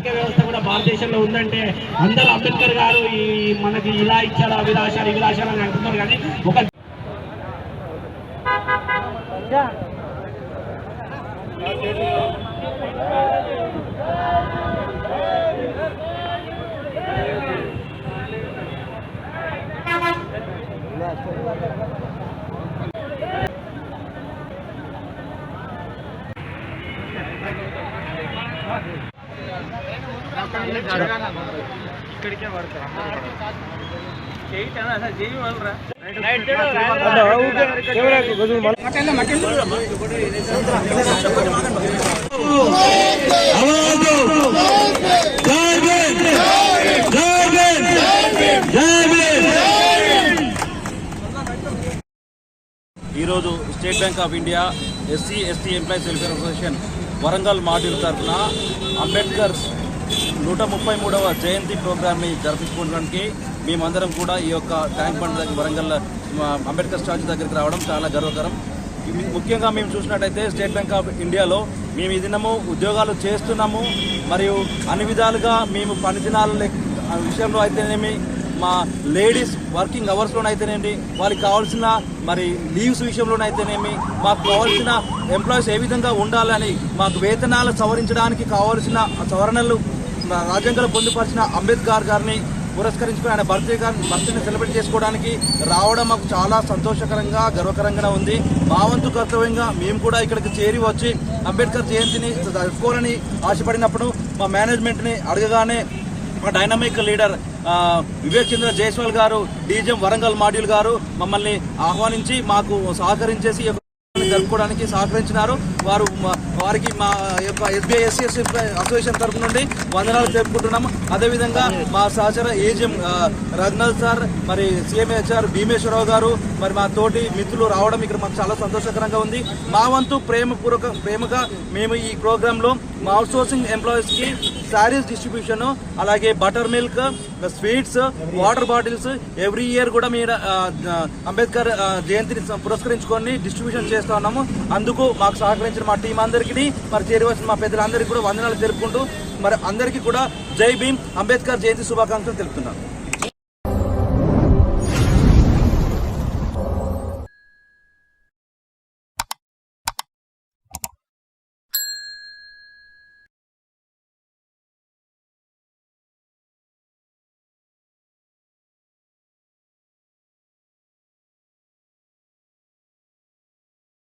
ఆర్థిక వ్యవస్థ కూడా భారతదేశంలో ఉందంటే అందరూ అంబేద్కర్ గారు ఈ మనకి ఇలా ఇచ్చారు అవి రాశారు ఇవి రాశారు అని అంటున్నారు కానీ ఒక ఈరోజు State Bank of India SC ST employees welfare association Warangal module తరఫున అంబేద్కర్ నూట ముప్పై మూడవ జయంతి ప్రోగ్రామ్ని జరిపించుకోవడానికి మేమందరం కూడా ఈ యొక్క ట్యాంక్ బండ్ దగ్గర వరంగల్ మా అంబేద్కర్ స్టాచ్యూ దగ్గరికి రావడం చాలా గర్వకరం. ముఖ్యంగా మేము చూసినట్టయితే స్టేట్ బ్యాంక్ ఆఫ్ ఇండియాలో మేము ఈ దినము ఉద్యోగాలు చేస్తున్నాము. మరియు అన్ని విధాలుగా మేము పని దినాల విషయంలో అయితేనేమి మా లేడీస్ వర్కింగ్ అవర్స్లోనైతేనేమి వాళ్ళకి కావాల్సిన మరి లీవ్స్ విషయంలోనైతేనేమి మాకు కావాల్సిన ఎంప్లాయీస్ ఏ విధంగా ఉండాలని మాకు వేతనాలు సవరించడానికి కావాల్సిన సవరణలు రాజ్యాంగంలో పొందుపరిచిన అంబేద్కర్ గారిని పురస్కరించుకుని ఆయన బర్త్డే గారిని బర్త్డేని సెలబ్రేట్ చేసుకోవడానికి రావడం మాకు చాలా సంతోషకరంగా గర్వకరంగా ఉంది. మా వంతు కర్తవ్యంగా మేము కూడా ఇక్కడికి చేరి వచ్చి అంబేద్కర్ జయంతిని జరుపుకోవాలని ఆశపడినప్పుడు మా మేనేజ్మెంట్ని అడగగానే మా డైనమిక్ లీడర్ వివేక్ చంద్ర జైస్వాల్ గారు డీజీఎం వరంగల్ మాడ్యూల్ గారు మమ్మల్ని ఆహ్వానించి మాకు సహకరించేసి జరుపుకోవడానికి సహకరించినారు. వారు వారికి మా యొక్క ఎస్బీఐ ఎస్సీ అసోసియేషన్ తరఫు నుండి వందనాలు తెలుపుకుంటున్నాము. అదేవిధంగా మా సహచర ఏజిఎం రఘునాథ్ సార్ మరి సిఎంహెచ్ఆర్ భీమేశ్వరరావు గారు మరి మా తోటి మిత్రులు రావడం ఇక్కడ మాకు చాలా సంతోషకరంగా ఉంది. మా వంతు ప్రేమపూర్వక ప్రేమగా మేము ఈ ప్రోగ్రాంలో మా అవుట్ సోర్సింగ్ ఎంప్లాయీస్కి శారీస్ డిస్ట్రిబ్యూషన్ అలాగే butter milk sweets water bottles every year కూడా మీరు అంబేద్కర్ జయంతిని పురస్కరించుకొని డిస్ట్రిబ్యూషన్ చేస్తాం ఉన్నాము అందుకు మాకు సహకరించిన మా టీం అందరికీ మరి చేరవలసిన మా పెద్దలందరికీ కూడా వందనాలు తెలుపుకుంటూ మరి అందరికీ కూడా జై భీమ్ అంబేద్కర్ జయంతి శుభాకాంక్షలు తెలుపుతున్నాను.